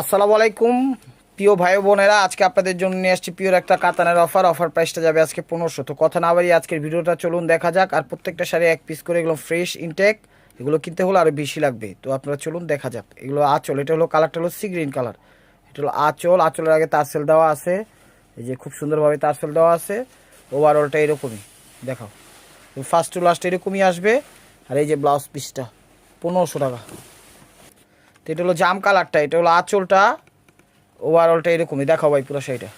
আসসালামু আলাইকুম, প্রিয় ভাই বোনেরা, আজকে আপনাদের জন্য নিয়ে আসছি পিওর একটা কাতানের অফার অফার প্রাইসটা যাবে আজকে পনেরোশো। তো কথা না বাড়িয়ে আজকের ভিডিওটা চলুন দেখা যাক, আর প্রত্যেকটা শাড়ি এক পিস করে এগুলো ফ্রেশ ইনটেক এগুলো কিনতে হলে আরও বেশি লাগবে। তো আপনারা চলুন দেখা যাক। এগুলো আঁচল, এটা হলো কালারটা হলো সি গ্রিন কালার এটা হলো আঁচল, আঁচলের আগে তারসেল দেওয়া আছে। এই যে খুব সুন্দরভাবে তারসেল দেওয়া আছে। ওভারঅলটা এরকমই, দেখাও। ফার্স্ট টু লাস্ট এরকমই আসবে। আর এই যে ব্লাউজ পিসটা পনেরোশো টাকা। তো এটা হলো জাম কালারটা, এটা হলো আঁচলটা ওভারঅলটা এরকমই। দেখাও ভাই পুরো শাড়িটা।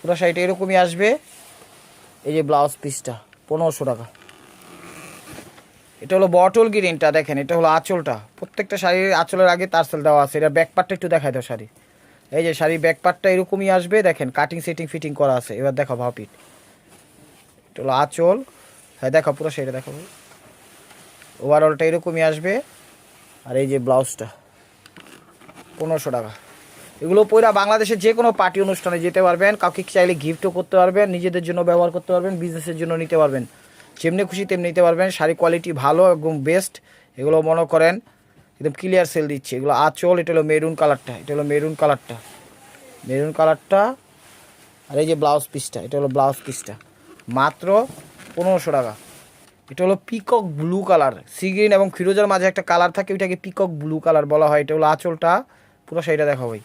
পুরো শাড়িটা এরকমই আসবে। এই যে ব্লাউজ পিসটা পনেরোশো টাকা। এটা হলো বটল গ্রিনটা দেখেন, এটা হলো আঁচলটা। প্রত্যেকটা শাড়ির আঁচলের আগে তারসেল দেওয়া আছে। এটা ব্যাক পার্টটা একটু দেখাই দাও শাড়ি। এই যে শাড়ির ব্যাক পার্টটা এরকমই আসবে। দেখেন কাটিং সেটিং ফিটিং করা আছে। এবার দেখো ভাপিট এটা হলো আঁচল। হ্যাঁ দেখো পুরো শাড়িটা দেখো ওভারঅলটা এরকমই আসবে। আর এই যে ব্লাউজটা, পনেরোশো টাকা। এগুলো পয়রা বাংলাদেশের যে কোনো পার্টি অনুষ্ঠানে যেতে পারবেন, কাউকে চাইলে গিফটও করতে পারবেন, নিজেদের জন্য ব্যবহার করতে পারবেন বিজনেসের জন্য নিতে পারবেন। যেমনি খুশি তেমনি নিতে পারবেন শাড়ি কোয়ালিটি ভালো একদম বেস্ট এগুলো মনে করেন, একদম ক্লিয়ার সেল দিচ্ছে। এগুলো আঁচল, এটা হলো মেরুন কালারটা এটা হলো মেরুন কালারটা মেরুন কালারটা আর এই যে ব্লাউজ পিসটা এটা হলো ব্লাউজ পিসটা মাত্র পনেরোশো টাকা। এটা হলো peacock blue colour sea green এবং ফিরোজার মাঝে একটা কালার থাকে, ওইটাকে পিকক ব্লু কালার বলা হয়। এটা হলো আঁচলটা। পুরো শাড়িটা দেখা ভাই।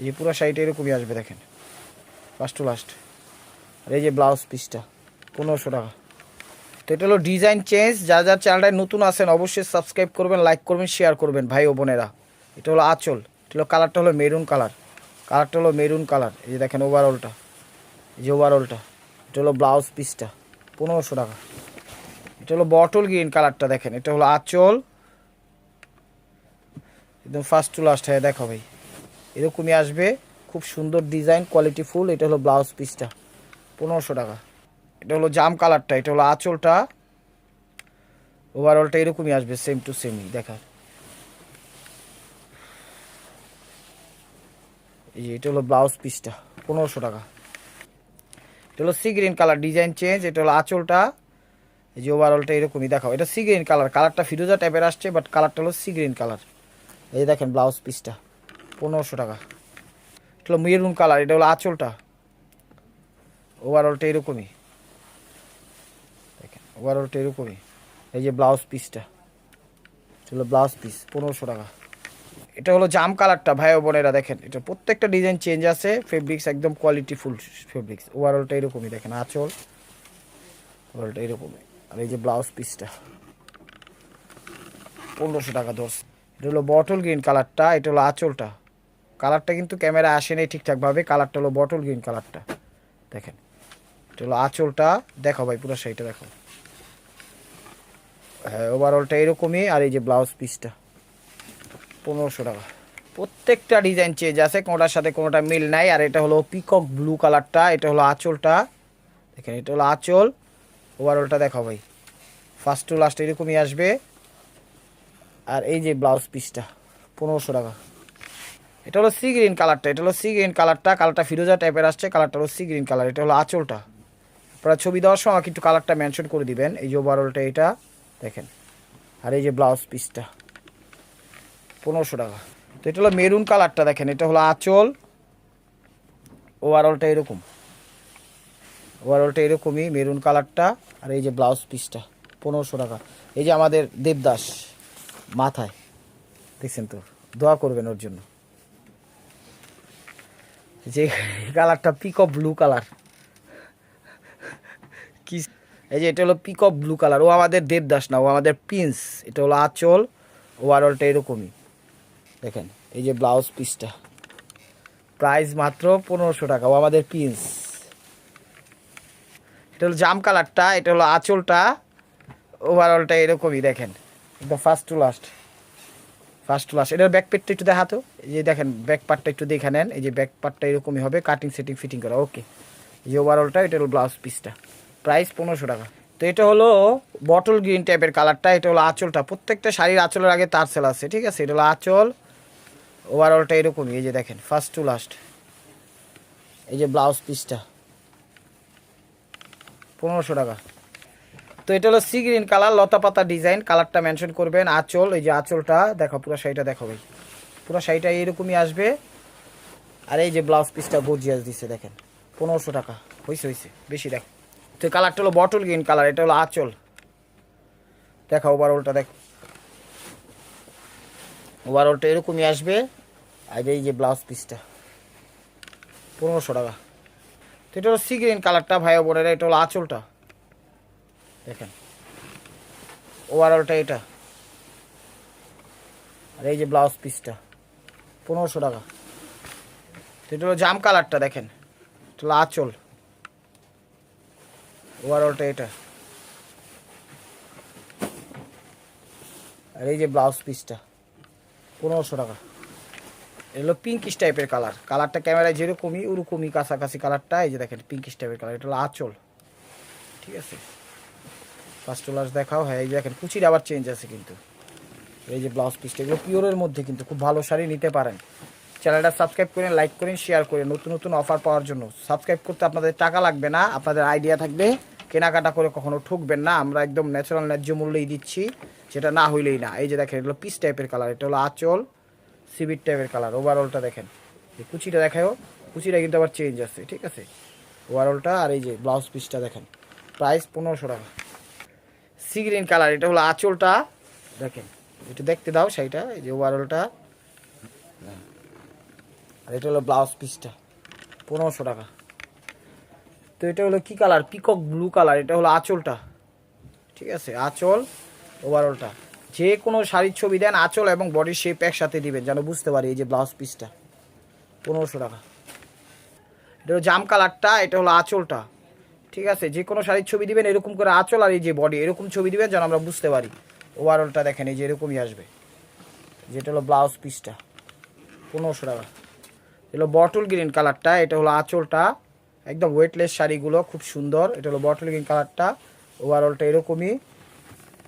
এই যে পুরো শাড়িটা এরকমই আসবে, দেখেন। ফার্স্ট টু লাস্ট আর এই যে ব্লাউজ পিসটা পনেরোশো টাকা। তো এটা হলো ডিজাইন চেঞ্জ যারা যার চ্যানেলটায় নতুন আছেন, অবশ্যই সাবস্ক্রাইব করবেন লাইক করবেন শেয়ার করবেন, ভাই ও বোনেরা। এটা হলো আঁচল। এটা হলো কালারটা হলো মেরুন কালার কালারটা হলো মেরুন কালার এই যে দেখেন ওভারঅলটা এই যে ওভারঅলটা এটা হলো ব্লাউজ পিসটা পনেরোশো টাকা। এটা হলো বটল গ্রিন কালারটা দেখেন, এটা হলো আঁচল। একদম ফার্স্ট টু লাস্ট হ্যাঁ দেখো ভাই। এরকমই আসবে, খুব সুন্দর ডিজাইন কোয়ালিটি ফুল এটা হলো ব্লাউজ পিসটা পনেরোশো টাকা। এটা হলো জাম কালারটা এটা হলো আঁচলটা। ওভারঅলটা এরকমই আসবে সেম টু সেমই দেখা এই এটা হলো ব্লাউজ পিসটা পনেরোশো টাকা। এটা হলো sea green colour design change এটা হলো আঁচলটা। এই যে ওভারঅলটা এরকমই দেখাও। এটা সি গ্রিন কালার কালারটা ফিরোজা টাইপের আসছে বাট কালারটা হলো সি গ্রিন কালার এই যে দেখেন ব্লাউজ পিসটা পনেরোশো টাকা। এটা হলো মেরুন কালার এটা হলো আঁচলটা। ওভারঅলটা এরকমই। দেখেন ওভারঅলটা এরকমই। এই যে ব্লাউজ পিসটা হলো ব্লাউজ পিস পনেরোশো টাকা। এটা হলো জাম কালারটা ভাই বোনেরা দেখেন, এটা প্রত্যেকটা ডিজাইন চেঞ্জ আছে ফেব্রিক্স একদম কোয়ালিটি ফুল ফেব্রিক্স ওভারঅলটা এরকমই, দেখেন আঁচল। ওভারঅলটা এরকমই। আর এই যে ব্লাউজ পিসটা পনেরোশো টাকা দশ। এটা হলো বটল গ্রিন কালারটা এটা হলো আঁচলটা। কালারটা কিন্তু ক্যামেরা আসে নাই ঠিকঠাকভাবে কালারটা হলো বটল গ্রিন কালারটা দেখেন, এটা হলো আঁচলটা। দেখো ভাই, পুরো সেইটা দেখো হ্যাঁ ওভারঅলটা এরকমই, আর এই যে ব্লাউজ পিসটা পনেরোশো টাকা। প্রত্যেকটা ডিজাইন চেঞ্জ আছে, কোনোটার সাথে কোনোটা মিল নাই। আর এটা হলো পিকক ব্লু কালারটা এটা হলো আঁচলটা। দেখেন, এটা হলো আঁচল। ওভারঅলটা দেখো ভাই। ফার্স্ট টু লাস্ট এরকমই আসবে। আর এই যে ব্লাউজ পিসটা পনেরোশো টাকা। এটা হলো সি গ্রিন কালারটা এটা হলো সি গ্রিন কালারটা কালারটা ফিরোজা টাইপের আসছে কালারটা হলো সি গ্রিন কালার এটা হলো আঁচলটা। আপনারা ছবি দেওয়ার সময় একটু কালারটা মেনশন করে দিবেন, এই যে ওভারঅলটা এটা, দেখেন। আর এই যে ব্লাউজ পিসটা পনেরোশো টাকা। তো এটা হলো মেরুন কালারটা দেখেন, এটা হলো আঁচল। ওভারঅলটা এরকম। ওভারঅলটা এরকমই মেরুন কালারটা আর এই যে ব্লাউজ পিসটা পনেরোশো টাকা। এই যে আমাদের দেবদাস মাথায়, দেখছেন তো, দোয়া করবেন ওর জন্য। যে কালারটা পিকঅপ ব্লু কালার কি, এই যে এটা হলো পিকঅপ ব্লু কালার ও আমাদের দেবদাস না, ও আমাদের প্রিন্স এটা হলো আঁচল ওভারঅলটা এরকমই। দেখেন, এই যে ব্লাউজ পিসটা প্রাইস মাত্র পনেরোশো টাকা, ও আমাদের প্রিন্স এটা হলো জাম কালারটা, এটা হলো আঁচলটা। ওভারঅলটা এরকমই, দেখেন। একদম first to last first to last এটার ব্যাক পেটটা একটু দেখাতো। এই যে দেখেন ব্যাক পার্টটা একটু দেখে নেন। এই যে ব্যাক পার্টটা এরকমই হবে কাটিং সেটিং ফিটিং করা। ওকে এই যে ওভারঅলটা এটা হলো ব্লাউজ পিসটা প্রাইস পনেরোশো টাকা। তো এটা হলো বটল গ্রিন টাইপের কালারটা, এটা হলো আঁচলটা। প্রত্যেকটা শাড়ির আঁচলের আগে তার সেল আছে, ঠিক আছে? এটা হলো আঁচল। ওভারঅলটা এরকমই, এই যে দেখেন ফার্স্ট টু লাস্ট এই যে ব্লাউজ পিসটা পনেরোশো টাকা। তো এটা হলো সি গ্রিন কালার লতা পাতা ডিজাইন কালারটা মেনশন করবেন, আঁচল, এই যে আঁচলটা, দেখো, পুরো শাড়িটা দেখো ভাই। পুরো শাড়িটা এরকমই আসবে। আর এই যে ব্লাউজ পিসটা গর্জিয়াস দিছে, দেখেন। পনেরোশো টাকা। হয়েছে হয়েছে বেশি দেখ। তো কালারটা হলো বটল গ্রিন কালার এটা হলো আঁচল। দেখা ওভারঅলটা দেখ। ওভারঅলটা এরকমই আসবে। আর এই যে ব্লাউজ পিসটা পনেরোশো টাকা। তো এটা হলো সি গ্রিন কালারটা ভাই বোনেরা এটা হলো আঁচলটা। দেখেন। ওভারঅলটা এটা। আর এই যে ব্লাউজ পিসটা পনেরোশো টাকা। তো এটা হলো জাম কালারটা দেখেন। এটা হলো আঁচল। ওভারঅলটা এটা। আর এই যে ব্লাউজ পিসটা পনেরোশো টাকা। এগুলো পিঙ্কিশ টাইপের কালার কালারটা ক্যামেরায় যেরকমই, ওরকমই কাছাকাছি কালারটা এই যে দেখেন পিঙ্কিশ টাইপের কালার এটা হলো আঁচল। ঠিক আছে? ক্লাস দেখাও হ্যাঁ এই যে দেখেন, কুচির আবার চেঞ্জ আছে কিন্তু। এই যে ব্লাউজ পিসটা এগুলো পিওরের মধ্যে কিন্তু খুব ভালো শাড়ি নিতে পারেন। চ্যানেলটা সাবস্ক্রাইব করেন লাইক করেন শেয়ার করেন নতুন নতুন অফার পাওয়ার জন্য। সাবস্ক্রাইব করতে আপনাদের টাকা লাগবে না, আপনাদের আইডিয়া থাকবে, কেনাকাটা করে কখনো ঠকবেন না। আমরা একদম ন্যাচারাল ন্যায্য মূল্যেই দিচ্ছি সেটা না হইলেই না। এই যে দেখেন, এগুলো পিস টাইপের কালার এটা হলো আঁচল। সিবিট টাইপের কালার ওভারঅলটা দেখেন, এই কুচিটা দেখায়ও, কুচিটা কিন্তু আবার চেঞ্জ আছে, ঠিক আছে? ওভারঅলটা আর এই যে ব্লাউজ পিসটা দেখেন প্রাইস পনেরোশো টাকা। সি গ্রিন কালার এটা হলো আঁচলটা। দেখেন, একটু দেখতে দাও শাড়িটা এই যে ওভারঅলটা আর এটা হলো ব্লাউজ পিসটা পনেরোশো টাকা। তো এটা হলো কি কালার পিকক ব্লু কালার এটা হলো আঁচলটা। ঠিক আছে, আঁচল ওভারঅলটা যে কোনো শাড়ির ছবি দেন, আঁচল এবং বডির শেপ একসাথে দিবেন, যেন বুঝতে পারি এই যে ব্লাউজ পিসটা পনেরোশো টাকা। এটা হলো জাম কালারটা, এটা হলো আঁচলটা। ঠিক আছে? যে কোনো শাড়ির ছবি দিবেন, এরকম করে আঁচল আর এই যে বডি এরকম ছবি দিবেন, যেন আমরা বুঝতে পারি। ওভারঅলটা দেখেন, এই যে এরকমই আসবে। যেটা হলো ব্লাউজ পিসটা পনেরোশো টাকা। এটা হলো বটল গ্রিন কালারটা, এটা হলো আঁচলটা। একদম ওয়েটলেস শাড়িগুলো, খুব সুন্দর। এটা হলো বটল গ্রিন কালারটা। ওভারঅলটা এরকমই।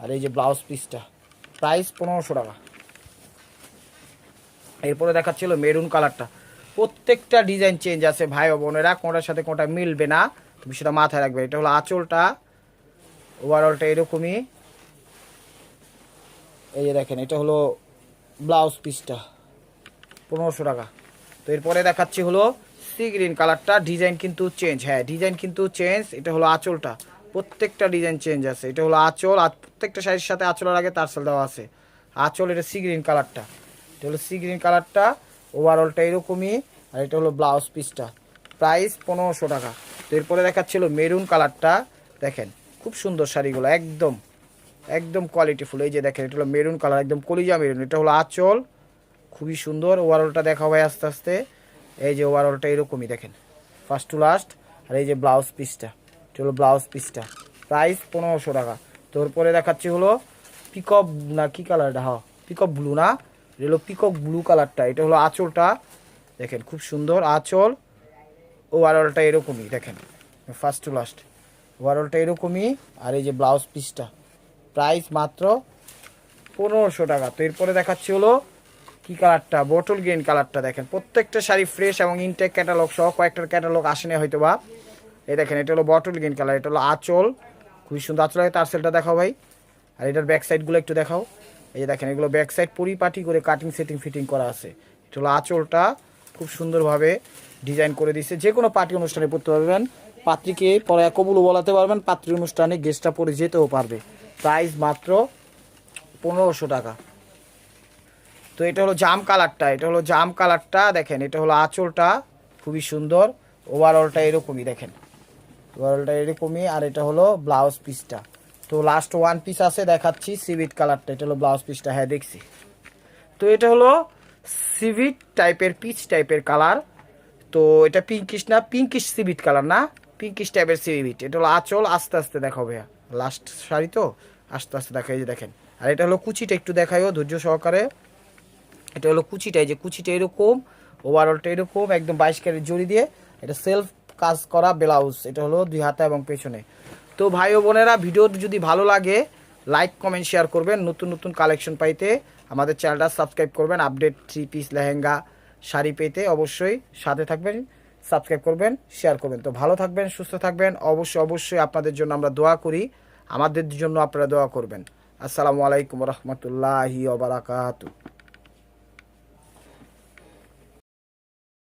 আর এই যে ব্লাউজ পিসটা প্রাইস পনেরোশো টাকা। এরপরে দেখাচ্ছিল মেরুন কালারটা। প্রত্যেকটা ডিজাইন চেঞ্জ আছে, ভাই ও বোনেরা, কোনটার সাথে কোনটা মিলবে না, তুমি সেটা মাথায় রাখবে। এটা হলো আঁচলটা ওভারঅলটা এরকমই। এই যে দেখেন, এটা হলো ব্লাউজ পিসটা, পনেরোশো টাকা। তো এরপরে দেখাচ্ছি হলো সি গ্রিন কালারটা, ডিজাইন কিন্তু চেঞ্জ। হ্যাঁ ডিজাইন কিন্তু চেঞ্জ, এটা হলো আঁচলটা। প্রত্যেকটা ডিজাইন চেঞ্জ আছে। এটা হলো আঁচল, আর প্রত্যেকটা শাড়ির সাথে আঁচলের আগে তারসেল দেওয়া আছে। আঁচল, এটা সি গ্রিন কালারটা এটা হলো সি গ্রিন কালারটা ওভারঅলটা এরকমই, আর এটা হলো ব্লাউজ পিসটা প্রাইস পনেরোশো টাকা। তো এরপরে দেখাচ্ছিল মেরুন কালারটা দেখেন, খুব সুন্দর শাড়িগুলো, একদম একদম কোয়ালিটিফুল এই যে দেখেন, এটা হলো মেরুন কালার একদম কলিজা মেরুন এটা হলো আঁচল, খুবই সুন্দর। ওভারঅলটা দেখা হয় আস্তে আস্তে। এই যে ওভারঅলটা এরকমই, দেখেন। ফার্স্ট টু লাস্ট আর এই যে ব্লাউজ পিসটা এটা হলো ব্লাউজ পিসটা। প্রাইস পনেরোশো টাকা। তোর পরে দেখাচ্ছি হলো পিকপ না কি কালার এটা? হ্যাঁ পিকপ ব্লু না? এটা হলো পিকক ব্লু কালারটা। এটা হলো আঁচলটা। দেখেন, খুব সুন্দর আঁচল। ওভারঅলটা এরকমই, দেখেন। ফার্স্ট টু লাস্ট ওভারঅলটা এরকমই, আর এই যে ব্লাউজ পিসটা। প্রাইস মাত্র পনেরোশো টাকা। তো এরপরে দেখাচ্ছি হলো কি কালারটা? বটল গ্রিন কালারটা, দেখেন। প্রত্যেকটা শাড়ি ফ্রেশ এবং ইনটেক ক্যাটালগ সহ কয়েকটার ক্যাটালগ আসেনি হয়তো বা এই দেখেন, এটা হলো বটল গ্রিন কালার এটা হলো আঁচল। খুবই সুন্দর আঁচল তার সেলটা দেখাও ভাই। আর এটার ব্যাক সাইডগুলো একটু দেখাও। এই যে দেখেন, এগুলো ব্যাক সাইড পরিপাটি করে কাটিং সেটিং ফিটিং করা আছে। এটা হলো আঁচলটা খুব সুন্দরভাবে ডিজাইন করে দিচ্ছে যে কোনো পার্টি অনুষ্ঠানে পড়তে পারবেন। পাত্রীকে পরে কবুলও বলাতে পারবেন। পাত্রী অনুষ্ঠানে গেস্টটা পরে যেতেও পারবে। প্রাইস মাত্র পনেরোশো টাকা। তো এটা হলো জাম কালারটা, এটা হলো জাম কালারটা, দেখেন, এটা হলো আঁচলটা, খুবই সুন্দর। ওভারঅলটা এরকমই, দেখেন। ওভারঅলটা এরকমই, আর এটা হলো ব্লাউজ পিসটা তো লাস্ট ওয়ান পিস আছে, দেখাচ্ছি সিভিট কালারটা এটা হলো ব্লাউজ পিসটা হ্যাঁ দেখছি। তো এটা হলো সিভিট টাইপের পিচ টাইপের কালার তো এটা পিঙ্কিশ না পিঙ্কিশ সিভিট কালার না পিঙ্কিশ টাইপের সিভিট এটা হলো আঁচল, আস্তে আস্তে দেখাও ভাইয়া। লাস্ট শাড়ি তো, আস্তে আস্তে দেখাই যে দেখেন। আর এটা হলো কুচিটা একটু দেখাইও, ধৈর্য সহকারে। এটা হলো কুচিটা, এই যে কুচিটা এরকম ওভারঅলটা এরকম, একদম বাইশ ক্যারেট জড়ি দিয়ে। এটা সেলফ কাজ করা ব্লাউজ, এটা হলো দুই হাতে এবং পেছনে। তো ভাই ও বোনেরা ভিডিও যদি ভালো লাগে, লাইক, কমেন্ট, শেয়ার করবেন। নতুন নতুন কালেকশন পাইতে আমাদের চ্যানেলটা সাবস্ক্রাইব করবেন। Update three piece lehenga sari পেতে অবশ্যই সাথে থাকবেন, সাবস্ক্রাইব করবেন, শেয়ার করবেন। তো ভালো থাকবেন, সুস্থ থাকবেন। অবশ্যই অবশ্যই আপনাদের জন্য আমরা দোয়া করি। আমাদের জন্য আপনারা দোয়া করবেন। আসসালামু আলাইকুম রহমতুল্লাহি